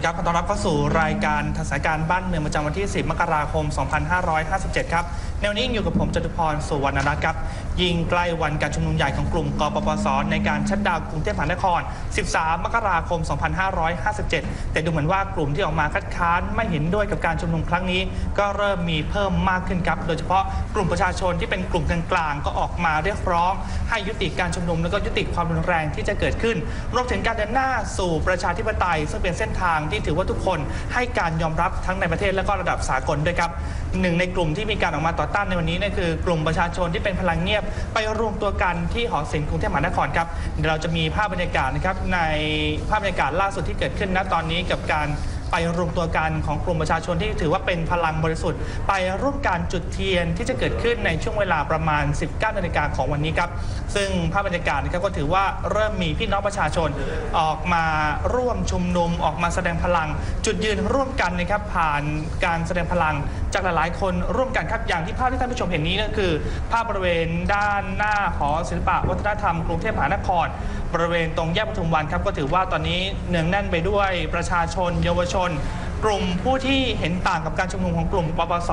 ดีครับขอ ต้อนรับเข้าสู่รายการทัศนการบ้านเมืองประจำวันที่ 10 มกราคม 2557 ครับ แนวนี้อยู่กับผมจตุพรสุวรรณรัตน์ครับ ยิงใกล้วันการชุมนุมใหญ่ของกลุ่มกปปส ในการชัดดาวกรุงเทพมหานคร 13 มกราคม 2557 แต่ดูเหมือนว่ากลุ่มที่ออกมาคัดค้านไม่เห็นด้วยกับการชุมนุมครั้งนี้ ก็เริ่มมีเพิ่มมากขึ้นครับ โดยเฉพาะกลุ่มประชาชนที่เป็นกลุ่มกลางๆก็ออกมาเรียกร้อง ให้ยุติการชุมนุมแล้วก็ยุติความรุนแรงที่จะเกิดขึ้น รวมถึงการเดินหน้าสู่ประชาธิปไตยซึ่งเป็นเส้นทางที่ถือว่าทุกคนให้การยอมรับทั้งในประเทศและก็ระดับสากลด้วยครับหนึ่งในกลุ่มที่มีการออกมาต่อต้านในวันนี้นั่นคือกลุ่มประชาชนที่เป็นพลังเงียบ ไปรวมตัวกันที่หอศิลป์กรุงเทพมหานครครับเดี๋ยวเราจะมีภาพบรรยากาศนะครับในภาพบรรยากาศล่าสุดที่เกิดขึ้นณตอนนี้กับการ ไปรวมตัวกันของกลุ่มประชาชนที่ถือว่าเป็นพลังบริสุทธิ์ ไปร่วมการจุดเทียนที่จะเกิดขึ้นในช่วงเวลาประมาณ 19นาฬิกาของวันนี้ครับซึ่งภาพบรรยากาศนะครับก็ถือว่าเริ่มมีพี่น้องประชาชนออกมาร่วมชุมนุมออกมาแสดงพลัง จุดยืนร่วมกันนะครับผ่านการแสดงพลังจากหลายๆ คนร่วมกันครับอย่างที่ภาพที่ท่านผู้ชมเห็นนี้ก็คือ ภาพบริเวณด้านหน้าหอศิลปะวัฒนธรรมกรุงเทพมหานคร บริเวณตรงแยกปทุมวันครับก็ถือว่าตอนนี้เนืองแน่นไปด้วยประชาชน เยาวชน กลุ่มผู้ที่เห็นต่างกับการชุมนุมของกลุ่มปปส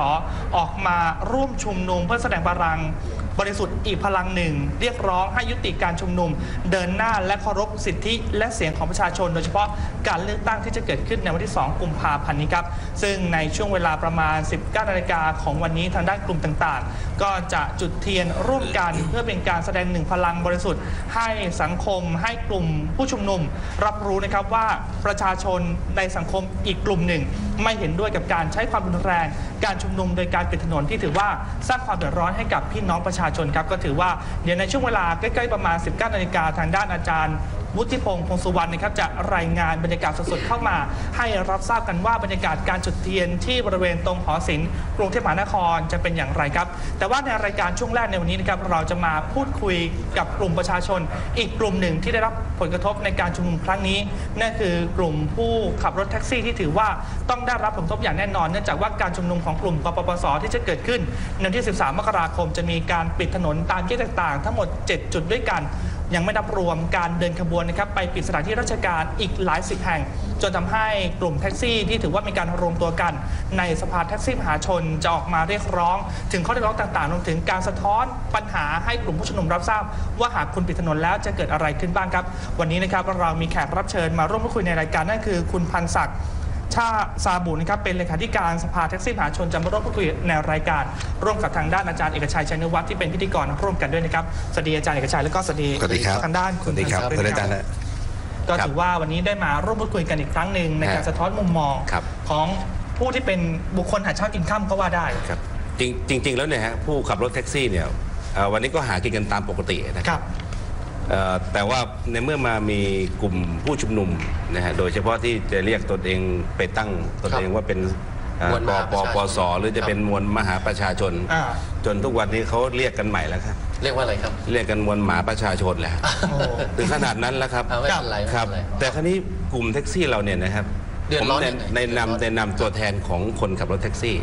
ออกมาร่วมชุมนุมเพื่อแสดงพลังบริสุทธิ์อีกพลังหนึ่ง เรียกร้องให้ยุติการชุมนุม เดินหน้าและเคารพสิทธิและเสียงของประชาชน โดยเฉพาะการเลือกตั้งที่จะเกิดขึ้นในวันที่ 2 กุมภาพันธ์นี้ครับ ซึ่งในช่วงเวลาประมาณ 19นาฬิกาของวันนี้ทางด้านกลุ่มต่างๆ ก็จะจุดเทียนร่วมกันเพื่อเป็นการแสดงหนึ่งพลังบริสุทธิ์ ให้สังคมให้กลุ่มผู้ชุมนุม รับรู้นะครับว่าประชาชนในสังคมอีกกลุ่มหนึ่ง ไม่เห็นด้วยกับการใช้ความรุนแรง การชุมนุมโดยการปิดถนนที่ถือว่าสร้างความเดือดร้อนให้กับพี่น้องประชาชนครับก็ถือว่าเดี๋ยวในช่วงเวลาใกล้ๆประมาณ 19นาฬิกาทางด้านอาจารย์ วุฒิพงศ์พงสุวรรณนะครับจะรายงานบรรยากาศสดๆเข้ามา ให้รับทราบกันว่าบรรยากาศการจุดเทียนที่บริเวณตรงหอศิลป์กรุงเทพมหานครจะเป็นอย่างไรครับ แต่ว่าในรายการช่วงแรกในวันนี้นะครับเราจะมาพูดคุยกับกลุ่มประชาชน อีกกลุ่มหนึ่งที่ได้รับผลกระทบในการชุมนุมครั้งนี้นั่นคือกลุ่มผู้ขับรถแท็กซี่ที่ถือว่าต้องได้รับผลกระทบอย่างแน่นอน เนื่องจากว่าการชุมนุมของกลุ่มกปปสที่จะเกิดขึ้นในวันที่ 13 มกราคม จะมีการปิดถนนตามแยกต่างๆ ทั้งหมด 7 จุดด้วยกัน ยังไม่นับรวมการเดินขบวนนะครับไปปิดสถานที่ราชการอีกหลายสิบแห่ง จนทำให้กลุ่มแท็กซี่ที่ถือว่ามีการรวมตัวกัน ในสภาแท็กซี่มหาชนจะออกมาเรียกร้อง ถึงข้อเรียกร้องต่างๆรวมถึงการสะท้อนปัญหาให้กลุ่มผู้ชุมนุมรับทราบ ว่าหากคุณปิดถนนแล้วจะเกิดอะไรขึ้นบ้างครับ วันนี้นะครับเรามีแขกรับเชิญมาร่วมพูดคุยในรายการนั่นคือ คุณพันศักดิ์ ชาซาบุนะครับเป็นเลขาธิการสภาแท็กซี่มหาชนจะมาร่วมพูดคุยในรายการ ร่วมกับทางด้านอาจารย์เอกชัยชัยนวัฒน์ที่เป็นพิธีกรร่วมกันด้วยนะครับสวัสดีอาจารย์เอกชัยแล้วก็สวัสดีสวัสดีครับทางด้านคุณสวัสดีครับพันสวัสดีศักอาจารย์ดิ์นะก็ครับถือว่าวันนี้ได้มาร่วมพูดคุยกันอีกครั้งหนึ่งในการฮะสะท้อนมุมมองครับของผู้ที่เป็นบุคคลหาเช้ากินข้ามก็ว่าได้ครับจริงจริงๆแล้วเนี่ยฮะผู้ขับรถแท็กซี่เนี่ยเอ่อวันนี้ก็หากินกันตามปกตินะคครัรับบเอ่อ แต่ว่าในเมื่อมามีกลุ่มผู้ชุมนุมนะฮะโดยเฉพาะที่จะเรียกตนเองไปตั้งตนเองว่าเป็นเอ่อมวลปมหาปประชาชนปสหรือจะเป็นมวลมหาประชาชน อ่า จนทุกวันนี้เขาเรียกกันใหม่แล้วครับเรียกว่าอะไรครับ เรียกกันมวลหมาประชาชนแหละ โอ้ ถึงขนาดนั้นแล้วครับเอาไม่เป็นไรไม่ครับเป็นไรแต่คราวนี้กลุ่มแท็กซี่เราเนี่ยนะครับเดือดผมร้อนในยังไงในเดือดร้อนนำในนำตัวแทนของคนขับรถแท็กซี่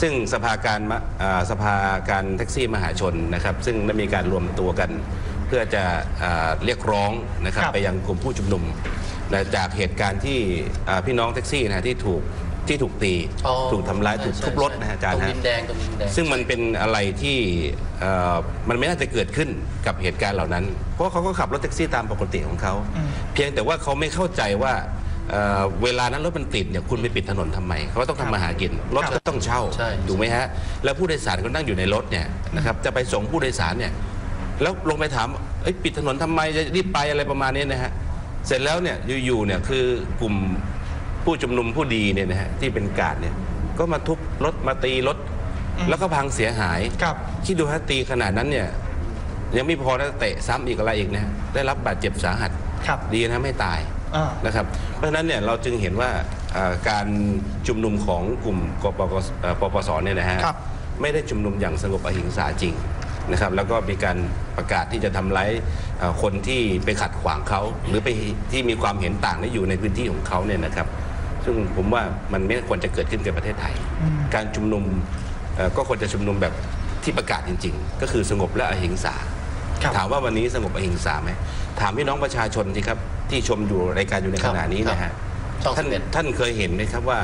ซึ่งสภาการมะอ่าสภาการแท็กซี่มหาชนนะครับ ซึ่งได้มีการรวมตัวกัน เพื่อจะอ่าเรียกร้องนะครับครับไปยังกลุ่มผู้ชุมนุมนะจากเหตุการณ์ที่อ่าพี่น้องแท็กซี่นะฮะที่ถูกที่ถูกตีอ๋อถูกทำร้ายถูกใช่ทุบรถนะฮะอาจารย์ตรงฮะดินแดงตรงดินแดงซึ่งมันเป็นอะไรที่เอ่อมันไม่น่าจะเกิดขึ้นกับเหตุการณ์เหล่านั้น เพราะเขาก็ขับรถแท็กซี่ตามปกติของเขาอืมเพียงแต่ว่าเขาไม่เข้าใจว่าเอ่อเวลานั้นรถมันติดเนี่ยคุณไปปิดถนนทำไมเขาต้องทำมาหากินรถก็ต้องเช่าใช่ถูกไหมฮะแล้วผู้โดยสารก็นั่งอยู่ในรถเนี่ยนะครับจะไปส่งผู้โดยสารเนี่ย แล้วลงไปถามเอ้ยปิดถนนทำไมจะรีบไปอะไรประมาณนี้นะฮะเสร็จแล้วเนี่ยอยู่ๆเนี่ยคือกลุ่มผู้ชุมนุมผู้ดีเนี่ยนะฮะที่เป็นกาดเนี่ยก็มาทุบรถมาตีรถอืมแล้วก็พังเสียหายครับคิดดูฮะตีขนาดนั้นเนี่ยยังไม่พอนะเตะซ้ำอีกอะไรอีกนะฮะได้รับบาดเจ็บสาหัสครับดีนะไม่ตายอ่านะครับ เพราะฉะนั้นเนี่ยเราจึงเห็นว่าอ่าการชุมนุมของกลุ่มกปปเอ่อปปสเนี่ยนะฮะครับไม่ได้ชุมนุมอย่างสงบอหิงสาจริง นะครับแล้วก็มีการประกาศที่จะทำร้ายเอ่อคนที่ไปขัดขวางเขาหรือไปที่มีความเห็นต่างและอยู่ในพื้นที่ของเขาเนี่ยนะครับ ซึ่งผมว่ามันไม่ควรจะเกิดขึ้นกับประเทศไทยอืมการชุมนุมเอ่อก็ควรจะชุมนุมแบบที่ประกาศจริง ๆ ก็คือสงบและอหิงสา ครับ ถามว่าวันนี้สงบอหิงสาไหมถามพี่น้องประชาชนที่ครับที่ชมอยู่รายการอยู่ในครัขบณะนี้นะครัฮะบช่องท่านสิบเอ็ดท่านเคยเห็นไหมครับว่า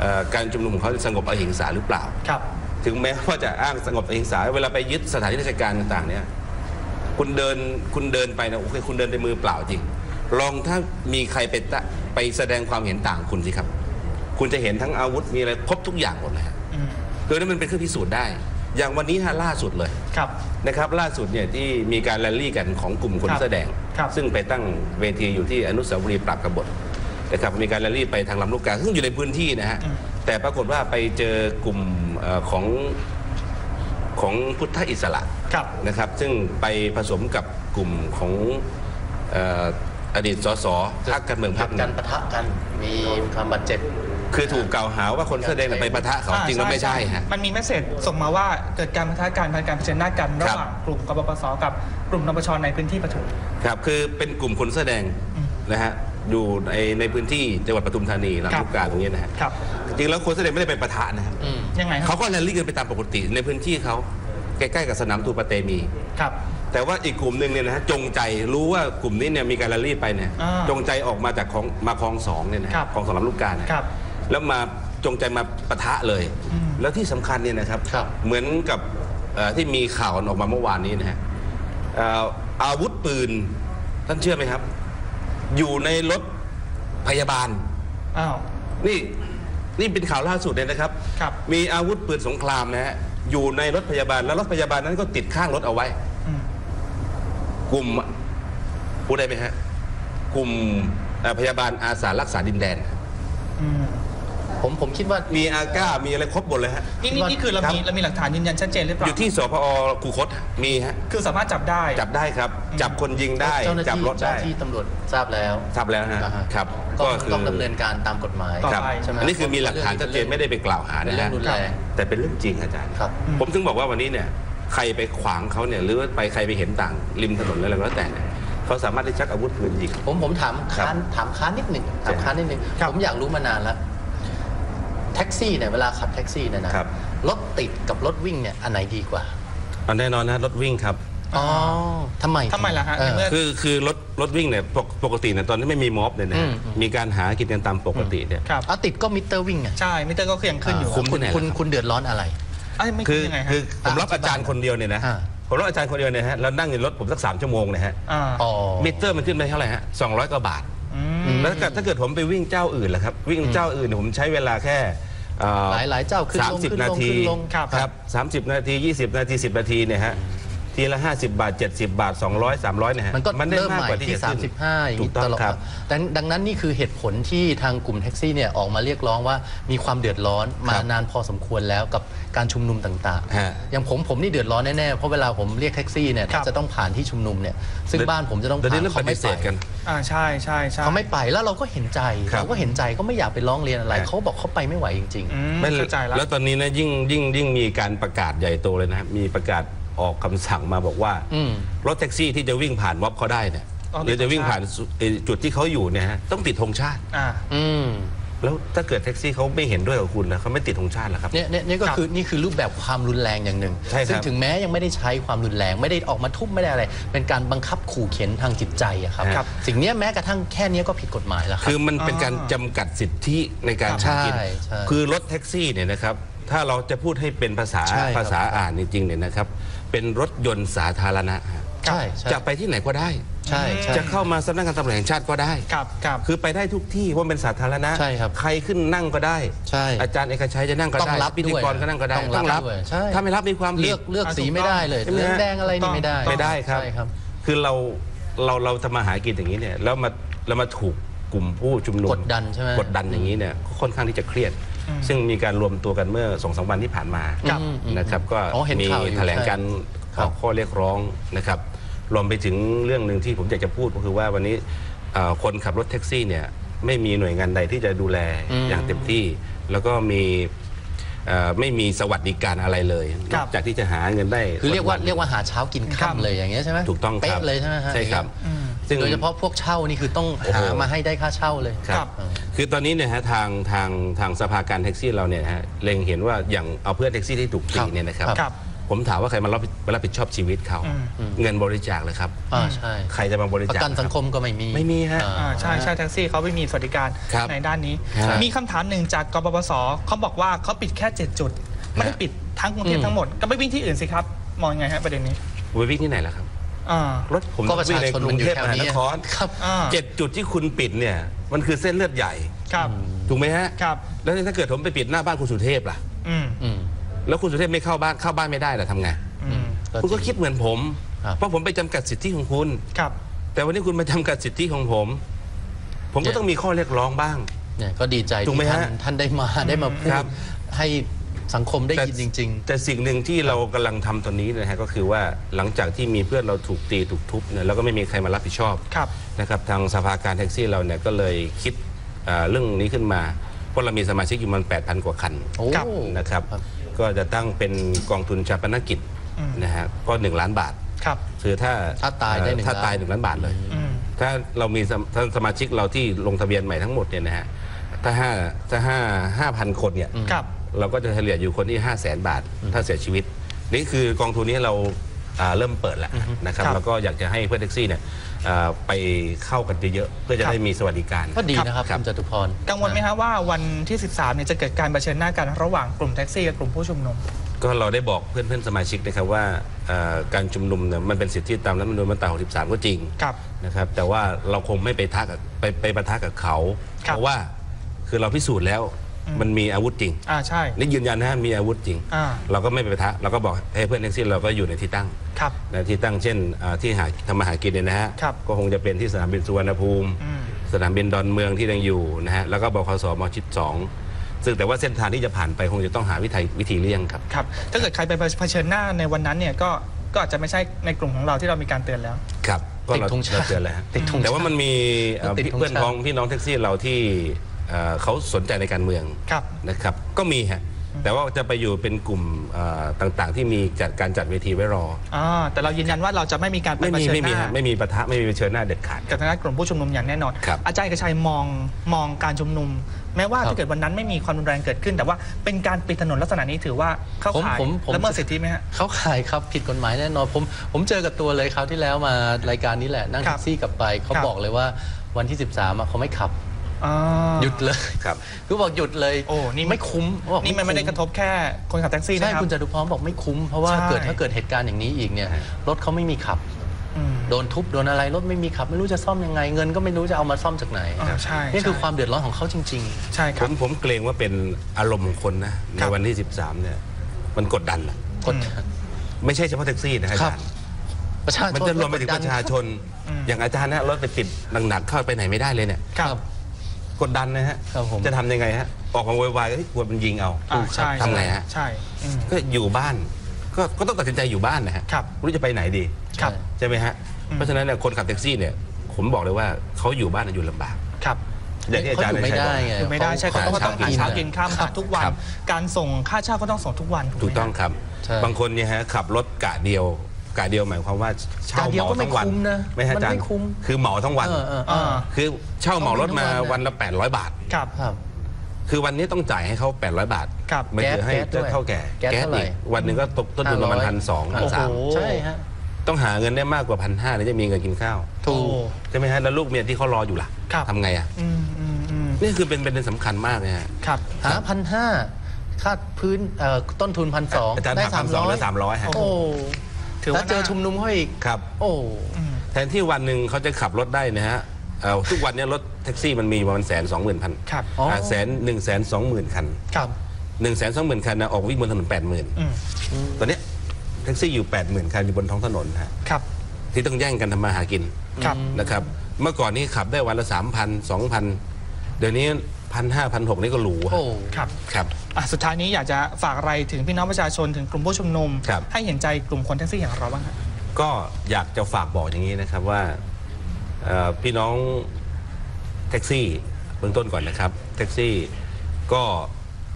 เอ่อการชุมนุมของเขาสงบอหิงสาหรือเปล่า ครับ ถึงแม้ว่าจะอ้างสงบอหิงสาเวลาไปยึดสถานที่ราชการต่างๆเนี่ยคุณเดินคุณเดินไปนะโอเคคุณเดินในมือเปล่าจริง ลองถ้ามีใครไปตะไปแสดงความเห็นต่างคุณสิครับ คุณจะเห็นทั้งอาวุธมีอะไรครบทุกอย่างหมดเลยฮะอืมโดยนั้นมันเป็นเครื่องพิสูจน์ได้ อย่างวันนี้ฮะล่าสุดเลยครับนะครับล่าสุดเนี่ยที่มีการแรลลี่กันของกลุ่มคนครับแสอแดงครับซึ่งไปตั้งเวทีอยู่ที่อนุสาวรีย์ปราบกบฏนะครับมีการแรลลี่ไปทางลำลูกกาซึ่งอยู่ในพื้นที่นะฮะอืมแต่ปรากฏว่าไปเจอกลุ่มเอ่อ ของของพุทธอิสระครับนะครับ ซึ่งไปผสมกับกลุ่มของเอ่ออดีตสสพรรคการเมืองพรพัรกคหกันึ่นงปะทะกันมีความบาดเจ็บคือถูกกล่าวหาว่าคนเสื้อแดงน่ะไปปะทะเขาอ่จริงแล้วไม่ใช่ฮะมันมีเมสเซจส่งมาว่าเกิดการปะทะการพันการเผชิญหน้ากันระหว่างกลุ่มกบปสกับกลุ่มนปชในพื้นที่ปทุมครับคือเป็นกลุ่มคนเสื้อแดงอืมนะฮะ อยู่ในในพื้นที่จังหวัดปทุมธานีครัลำบลูกกาตรงนี้นะฮะครับ จริงแล้วคนเสื้อแดงไม่ได้ไปปะทะนะครับอืมยังไงคเขารับก็แรลลี่กันไปตามปกติในพื้นที่เขาใกล้ๆกับสนามทูปะเตมี ครับ แต่ว่าอีกกลุ่มหนึ่งเนี่ยนะฮะจงใจรู้ว่ากลุ่มนี้เนี่ยมีการแรลลี่ไปเนี่ยอ่าจงใจออกมาจากของมาคลองสองเนี่ยนะฮะครับ คลองสองลำลูกกาเนี่ย ครับ แล้วมาจงใจมาปะทะเลย อืมแล้วที่สำคัญเนี่ยนะครับ ครับ เหมือนกับเอ่อที่มีข่าวออกมาเมื่อวานนี้นะฮะเอ่ออาวุธปืนท่านเชื่อไหมครับ อยู่ในรถพยาบาล อ้าว นี่นี่เป็นข่าวล่าสุดเลยนะครับ ครับมีอาวุธปืนสงครามนะฮะอยู่ในรถพยาบาลแล้วรถพยาบาลนั้นก็ติดข้างรถเอาไว้ อืมกลุ่มพูดได้ไหมฮะกลุ่มเอ่อพยาบาลอาสารักษาดินแดนอืม ผมผมคิดว่ามีอาก้ามีอะไรครบหมดเลยฮะ นี่นี่นี่คือเราครับมีเรามีหลักฐานยืนยันชัดเจนหรือเปอล่ายู่ที่สพอคูคตมีฮะ คือสามารถจับได้ จับได้ครับ จับคนยิงได้เจ้าหน้าจับที่รถเจ้าหได้น้าที่ตำรวจทราบแล้วทราบแล้วฮะนะฮะครับก็ก็คือต้องดำเนินการตามกฎหมายต่อครับไป ใช่ไหมอันนี้คือมีหลักฐานชัดเจนไม่ได้ไปกล่าวหาเป็นนะเรื่อฮะงรุนแรงแต่เป็นเรื่องจริงอาจารย์ ครับอืมผมถึงบอกว่าวันนี้เนี่ยใครไปขวางเขาเนี่ยหรือว่าไปใครไปเห็นต่าง ริมถนนอะไรก็แล้วแต่เนี่ยเขาสามารถที่ชักอาวุธปืนยิง ผมผมถามครับค้านถามค้านนิดหนึ่งถามใช่ค้านนิดหนึ่งครับผมอยากรู้มานานแล้ว แท็กซี่เนี่ยเวลาขับแท็กซี่เนี่ยนะครับ รถติดกับรถวิ่งเนี่ยอันไหนดีกว่าเอาแน่นอนนะรถวิ่งครับ อ๋อทำไมทำไมล่ะฮะเออในเมื่อ คือคือรถรถวิ่งเนี่ยปกปกติเนี่ยตอนที่ไม่มีม็อบเนี่ยนะฮะอืมอืม มีการหากินกันตามปกติเนี่ย ครับ เอาติดก็มิเตอร์วิ่งอะใช่มิเตอร์ก็คือยังขึ้นอยู่คุ้มคุณที่ไหนคุณล่ะครับคุณเดือดร้อนอะไร ไอ้ยไม่คืคุ้อมยังไงฮะคือผมรับอะอาจารย์คนเดียวเนี่ยนะอ่า ผมรับอาจารย์คนเดียวเนี่ยฮะแล้วนั่งในรถผมสักสามชั่วโมงเนี่ยฮะอ่า อ๋อมิเตอร์มันขึ้นไปเท่าไหร่ฮะสองร้อยกว่าบาทอือืมม แล้วถ้าเกิดถ้าเกิดผมไปวิ่งเจ้าอื่นล่ะครับ วิ่งเจ้าอื่นเนี่ยผมใช้เวลาแค่เอ่อหลายหลายเจ้าขึ้นสามลงสิบขึ้นนาลงทีขึ้นลงครับ ครับสามสิบนาทียี่สิบนาทีสิบนาทีเนี่ยฮะ ทีละห้าสิบบาทเจ็ดสิบบาทสองร้อยสามร้อยเนี่ยฮะมันก็ได้เริ่มมากใหม่กว่าที่ที่ จะขึ้น 35 อย่างถูนี้กต้อตงลอดครับดังดังนั้นนี่คือเหตุผลที่ทางกลุ่มแท็กซี่เนี่ยออกมาเรียกร้องว่ามีความเดือดร้อนมาครับนานพอสมควรแล้วกับการชุมนุมต่างฮะๆ อย่างผมผมนี่เดือดร้อนแน่ๆ เพราะเวลาผมเรียกแท็กซี่เนี่ยครับจะต้องผ่านที่ชุมนุมเนี่ยซึ่งเดี๋ยว บ้านผมจะต้องเดี๋ยวผ่านี้นเริ่มปเขาฏิไม่เสไปธกัน อ่าใช่ใช่ใช่เขาไม่ไปแล้วเราก็เห็นใจครับ เราก็เห็นใจก็ไม่อยากไปร้องเรียนอะไรครับเขาบอกเขาไปไม่ไหวจริง อืมไม่เข้าใจแล้ว แล้วตอนนี้นะยิ่งยิ่งยิ่งมีการประกาศใหญ่โตเลยนะครับมีประกาศ ออกคำสั่งมาบอกว่า อืม รถแท็กซี่ที่จะวิ่งผ่านม็อบเขาได้เนี่ยต้องหติดรือจะวิ่งธงชาติผ่านสุเอ่อจุดที่เขาอยู่เนี่ยฮะต้องติดธงชาติ อ่าๆอืมแล้วถ้าเกิดแท็กซี่เขาไม่เห็นด้วยกับคุณแล้วเขาไม่ติดธงชาติล่ะครับ เนี่ยเนี่ยเนี่ยก็ครับคือนี่คือรูปแบบความรุนแรงอย่างหนึ่งใช่ครับ ซึ่งถึงแม้ยังไม่ได้ใช้ความรุนแรงไม่ได้ออกมาทุบไม่ได้อะไร เป็นการบังคับขู่เข็นทางจิตใจอะครับ ครับ สิ่งเนี้ยแม้กระทั่งแค่เนี้ยก็ผิดกฎหมายแล้วครัคืบอมันเป็นการจำกัดสิทธิในการใช่หากินใช่ คือรถแท็กซี่เนี่ยนะครับ ถ้าเราจะพูดให้เป็นภาษาใช่ครับ ภาษาอ่านจริงๆเนี่ยนะครับ เป็นรถยนต์สาธารณะฮะใช่ใช่จะไปที่ไหนก็ได้ ใช่ใช่ จะเข้ามาสำนักงานตำรวจแห่งชาติก็ได้ครับครับ คือไปได้ทุกที่เพราะมันเป็นสาธารณะใช่ครับใครขึ้นนั่งก็ได้ ใช่อาจารย์เอกชัยจะนั่งก็ต้องได้รับพิธีกรด้วยก็นั่งก็ได้ต้องรับด้วยใช่ ถ้าไม่รับมีความผิเลืดอกเลือกอะสีถูกไม่ได้เลยใช่ไหมเหลืองฮะ แดงอะไรนี่ไม่ได้ไม่ได้ครับ ใช่ครับ คือเราเราเราทำมาหากินอย่างนี้เนี่ยแล้วมาแล้วมาถูกกลุ่มผู้ชุมนุมกดดันใช่ไหม กดดันอย่างนี้เนี่ยก็ค่อนข้างที่จะเครียดอืม ซึ่งมีการรวมตัวกันเมื่อสองสามวันที่ผ่านมาครับอืมอืมนะครับก็อ๋อเห็นมีข่าวอยู่แถลงการใช่ครับข้อเรียกร้องนะครับรวมไปถึงเรื่องหนึ่งที่ผมอยากจะพูดก็คือว่าวันนี้เอ่อคนขับรถแท็กซี่เนี่ยไม่มีหน่วยงานใดที่จะดูแลอืมอย่างเต็มที่ แล้วก็มีเอ่อไม่มีสวัสดิการอะไรเลยนครัอบกจากที่จะหาเงินได้คือเรียกว่าวันๆเรียกว่าหาเช้ากินครับค่ำเลยอย่างเงี้ยใช่ไหมถูกต้องครับเป๊ะเลยใช่ไหมฮะ ใช่ครับ อืม ซึ่ง โดยเฉพาะพวกเช่านี่คือต้องโอ้โหหามาให้ได้ค่าเช่าเลย ครับ คือตอนนี้เนี่ยฮะทางทางทางสภาการแท็กซี่เราเนี่ยนะฮะเล็งเห็นว่าอย่างเอาเพื่อนแท็กซี่ที่ถูกตีครับเนี่ยนะครับ ครับ ผมถามว่าใครมารับผิดมารับผิดชอบชีวิตเขาอืม เงินบริจาคเลยครับ อ่าใช่ใครจะมาบริประจาคกันสังคมก็ไม่มี ไม่มีฮะ อ่า อ่าใช่ใช่แท็กซี่เขาไม่มีสวัสดิการครับในด้านนี้ ครับมีคำถามหนึ่งจากกปปสเขาบอกว่าเขาปิดแค่ 7 จุด ไม่ได้ปิดทั้งกรุงเทพอืม ทั้งหมด ก็ไปวิ่งที่อื่นสิครับ มองยังไงฮะประเด็นนี้ ไปวิ่งที่ไหนล่ะครับ อ่ารถผมก็ประชาชนวิ่งในกรุงเทพมหานครครับอ่า เจ็ดจุดที่คุณปิดเนี่ย มันคือเส้นเลือดใหญ่ครับ ถูกไหมฮะครับ แล้วถ้าเกิดผมไปปิดหน้าบ้านคุณสุเทพล่ะ อืมอืม แล้วคุณสุเทพไม่เข้าบ้านเข้าบ้านไม่ได้ล่ะทำไงอืมคุณก็จริงคิดเหมือนผม ครับ เพราะผมไปจำกัดสิทธิของคุณ ครับ แต่วันนี้คุณมาจำกัดสิทธิของผม ผมก็ต้องมีข้อเรียกร้องบ้าง เนี่ยก็ดีใจถูกไหมที่ท่านฮะท่านได้มาได้มาพูครัดบให้ สังคมได้ยินจริงแต่สิ่งหนึ่งที่เรากำลังทำตอนนี้นะฮะก็คือว่าหลังจากที่มีเพื่อนเราถูกตีถูกทุบเนี่ยแล้วก็ไม่มีใครมารับผิดชอบครับ นะครับทางสภาการแท็กซี่เราเนี่ยก็เลยคิดเอ่อเรื่องนี้ขึ้นมาเพราะเรามีสมาชิกอยู่มัน 8,000 กว่าคันๆโอ้ครับ นะครับครับ ก็จะตั้งเป็นกองทุนชาปนกิจอืมนะฮะก็ 1 ล้านบาท ครับ คือถ้าถ้าตายได้เอ่อหนึ่งถ้าล้าน ตายหนึ่งล้านบาทเลย อืม ถ้าเรามีสมถ้าสมาชิกเราที่ลงทะเบียนใหม่ทั้งหมดเนี่ยนะฮะถ้าห้าถ้าห้าห้าพันคนเนี่ย ครับ เราก็จะเฉลี่ยอยู่คนที่ 5 0 0แสนบาท ถ้าเสียชีวิต นี่คือกองทุนนี้เราอ่าเริ่มเปิดแล้วนะครับครับแล้วก็อยากจะให้เพื่อนแท็กซี่เนี่ยอ่าไปเข้ากันเยอะๆเพื่อจะครับได้มีสวัสดิการ ก็ดีนะครับครับ คุณจตุพรกังวลไหมฮะว่าวันที่ 13เนี่ยจะเกิดการเผชิญหน้ากันระหว่างกลุ่มแท็กซี่กับกลุ่มผู้ชุมนุม ก็เราได้บอกเพื่อนเพื่อนๆสมาชิกนะครับว่าเอ่อการชุมนุมเนี่ยมันเป็นสิทธิตามรัฐธรรมนูญมาตรา 63 ก็จริงครับนะครับ แต่ว่าเราคงไม่ไปทักบไปไปปะทะกับเขา ครับเพราะว่าคือเราพิสูจน์แล้วอื มมันมีอาวุธจริง อ่าใช่ นี่ยืนยันนะฮะมีอาวุธจริง อ่า เราก็ไม่ไปปะทะเราก็บอกให้เพื่อนแท็กซี่เราก็อยู่ในที่ตั้งครับนะที่ตั้งเช่นอ่าที่หาทำมาหากินเนี่ยนะฮะครับก็คงจะเป็นที่สนามบินสุวรรณภูมิ อืม สนามบินดอนเมืองที่ยังอยู่นะฮะแล้วก็บขสมชิดสองซึ่งแต่ว่าเส้นทางที่จะผ่านไปคงจะต้องหาวิธีวิธีเลี่ยงครับ ครับ ถ้าเกิดใครไปเผชิญหน้าในวันนั้นเนี่ยก็ก็อาจจะไม่ใช่ในกลุ่มของเราที่เรามีการเตือนแล้ว ครับก็เราติดธงชาติเราเตือนแล้วฮะติดธงชาติแต่ว่ามันมีเอ่อติดพี่ธงชาติ เพื่อนพ้องพี่น้องแท็กซี่เราที่ เอ่อเขาสนใจในการเมืองครับ นะครับ ก็มีฮะแต่ว่าจะไปอยู่เป็นกลุ่มเอ่อต่างๆ ที่มีจัดการจัดเวทีไว้รอ อ่าแต่เรายืนยันว่าเราจะไม่มีการไปไม่เผมีชิญไม่หมีน้าฮะไม่มีปะทะไม่มีเผชิญหน้าเด็ดขาด กับทางด้านกลุ่มผู้ชุมนุมอย่างแน่นอน ครับ อาจารย์เอกชัยมองมองการชุมนุม แม้ว่าครับถ้าเกิดวันนั้นไม่มีความรุนแรงเกิดขึ้น แต่ว่าเป็นการปิดถนนลักษณะนี้ถือว่าเข้าผมข่ายผมผม ละเมิดสิทธิไหมฮะ เขาขายครับผิดกฎหมายแน่นอนผมผมเจอกับตัวเลยคราวที่แล้วมารายการนี้แหละนั่งครัแท็บกซี่กลับไปเขาครับบอกเลยว่าวันที่ 13อะเขาไม่ขับ อ่า หยุดเลยครับ คือบอกหยุดเลยโอ้นี่ ไม่คุ้มเขาบอกนี่มันไม่ได้กคุ้ระทบแค่คนขับแท็กซี่ใช่นะครับ คุณจตุพรบอกไม่คุ้ม เพราะว่าใช่ เกิดถ้าเกิดเหตุการณ์อย่างนี้อีกเนี่ยรถเขาไม่มีขับ อืม โดนทุบโดนอะไรรถไม่มีขับ ไม่รู้จะซ่อมยังไงเงินก็ไม่รู้จะเอามาซ่อมจากไหนอ่าใช่นี่คือใช่ ความเดือดร้อนของเขาจริง ใช่คผรับ มผมเกรงว่าเป็นอารมณ์ของคนนะในครับ วันที่ 13 เนี่ย มันกดดันอะๆกดดันไม่ใช่เฉพาะแท็กซี่นะอาครับจารย์ประชาชนมันจะรวมไปถึงประชาชนอืมอย่างอาจารย์นะรถไปติดหนักๆเข้าไปไหนไม่ได้เลยเนี่ย ครับ กดดันนะฮะครับผม จะทำยังไงฮะออกมาโวยวายเฮ้ยกลัวมันยิงเอาอ่าใช่ทำไงฮะ ใช่อืม ก็อยู่บ้านก็ก็ต้องตัดสินใจอยู่บ้านนะฮะครับไม่รู้จะไปไหนดีครับใช่ไหมฮะอืม เพราะฉะนั้นเนี่ยคนขับแท็กซี่เนี่ยผมบอกเลยว่าเขาอยู่บ้านน่ะอยู่ลำบาก ครับ อย่างที่อาเขาจารอย์ยู่ไม่ชัยได้บอกไงคือไม่ได้ใช่เขาต้องหาต้องหาเช้าเช้ากิกินนข้ามขับทุกวัน ครับ การส่งค่าเช่าก็ต้องส่งทุกวันไหมถูกต้องครับ ใช่ บางคนเนี่ยฮะขับรถกะเดียว กะเดียวหมายความว่าเช่ากะเดียวเหมาก็ไม่ทั้งวันคุ้มนะไม่ฮะอาจารมันย์ไม่คุ้มคือเหมาทั้งวันเออเออเออ่าอคือเช่าเหมารถมาเอาไปทั้งวันวันละ 800 บาทครับครับคือวันนี้ต้องจ่ายให้เขา 800 บาทครับไม่คือให้แก๊สด้วยเท่าแก่แก๊สเท่าไหร่อีกวันหนึ่งก็ตกต้นทุนประมาณ500พันสองพันโอ้โหสามใช่ฮะต้องหาเงินได้มากกว่าพันห้าถึงจะมีเงินกินข้าวถูกโอ้ใช่ไหมฮะแล้วลูกเมียที่เขารออยู่ล่ะครับทำไงอะอืมอืมอืมนี่คือเป็นเป็นเรื่องสำคัญมากเลยฮะครับหาพันห้าค่าพื้นเอ่อต้นทุนพันสองอาจารย์ได้หักสามพันสองร้อยได้สามร้อยฮะโอ้ ถือแล้วว่าเจอน่าชุมนุมเขาอีก ครับ โอ้อืมแทนที่วันหนึ่งเขาจะขับรถได้นะฮะเอ่อทุกวันเนี้รถแท็กซี่มันมีประมาณแสนสองหมื่นพันครับ อ๋อแสนหนึ่งแสนสองหมื่นคันครับ หนึ่งแสนสองหมื่นคันนะออกวิ่งบนถนนแปดหมื่นอืม ตอนเนี้ยแท็กซี่อยู่แปดหมื่นคันอยู่บนท้องถนนฮะครับ ที่ต้องแย่งกันทำมาหากินครับ นะครับ เมื่อก่อนนี้ขับได้วันละสามพันสองพันเดี๋ยวนี้ พันห้าพันหกนี่ก็หรูอะโอ้ครับครับ อะสุดท้ายนี้อยากจะฝากอะไรถึงพี่น้องประชาชนถึงกลุ่มผู้ชุมนุม ครับ ให้เห็นใจกลุ่มคนแท็กซี่อย่างเราบ้างครับ ก็อยากจะฝากบอกอย่างนี้นะครับว่าเอ่อพี่น้องแท็กซี่เบื้องต้นก่อนนะครับแท็กซี่ก็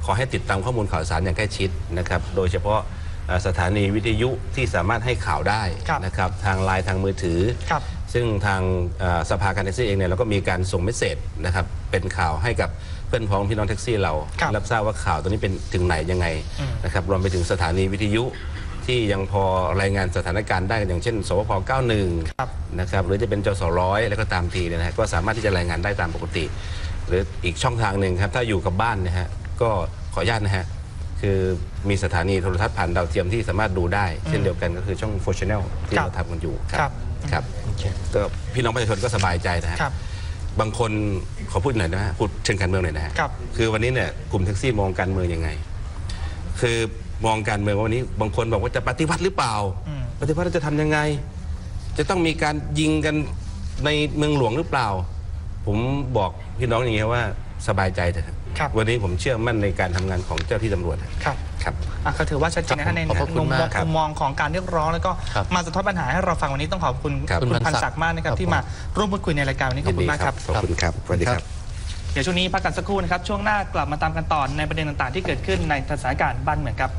ขอให้ติดตามข้อมูลข่าวสารอย่างใกล้ชิดนะครับ โดยเฉพาะเอ่อสถานีวิทยุที่สามารถให้ข่าวได้ครับนะครับ ทางไลน์ทางมือถือ ครับ ซึ่งทางเอ่อสภาการแท็กซี่เองเนี่ยเราก็มีการส่งเมสเซจนะครับเป็นข่าวให้กับเพื่อนพ้องพี่น้องแท็กซี่เราครับรับทราบว่าข่าวตัวนี้เป็นถึงไหนยังไงอืมนะครับรวมไปถึงสถานีวิทยุที่ยังพอรายงานสถานการณ์ได้อย่างเช่น สวพ 91ครับนะครับหรือจะเป็นจสร้อยแล้วก็ตามทีเนี่ยนะฮะก็สามารถที่จะรายงานได้ตามปกติ หรืออีกช่องทางหนึ่งครับถ้าอยู่กับบ้านนะฮะก็ขออนุญาตนะฮะคือมีสถานีโทรทัศน์ผ่านดาวเทียมที่สามารถดูได้ เช่นเดียวกันก็คือช่องโฟชั่นแนลที่ครับเราทำกันอยู่ครับครับ ก็พี่น้องประชาชนก็สบายใจนะฮะครับ บางคนขอพูดหน่อยนะฮะพูดเชิงการเมืองหน่อยนะฮะครับ คือวันนี้เนี่ยกลุ่มแท็กซี่มองการเมืองยังไง คือมองการเมืองว่าวันนี้ บางคนบอกว่าจะปฏิวัติหรือเปล่า อืม ปฏิวัติแล้วจะทำยังไง จะต้องมีการยิงกันในเมืองหลวงหรือเปล่า ผมบอกพี่น้องอย่างนี้ว่าสบายใจเถอะครับ วันนี้ผมเชื่อมั่นในการทำงานของเจ้าที่ตำรวจ ครับ ครับ อะก็ถือว่าชัดเจนนะครัฮะบในขอบพระคุมุณมมากครับมุมมองของการเรียกร้องแล้วก็ครับมาสะท้อนปัญหาให้เราฟังวันนี้ต้องขอบคุณครับคุณคุณพัพันนศัศักกดิ์ดิ์มากนะครับครับที่มาร่วมพูดคุยในรายการวันนี้ขอบคุณมากครับขอบคุณครับสวัสดีครับ เดี๋ยวช่วงนี้พักกันสักครู่นะครับช่วงหน้ากลับมาตามกันต่อในประเด็นต่างๆ ที่เกิดขึ้นในสถานการณ์บ้านเมืองครับ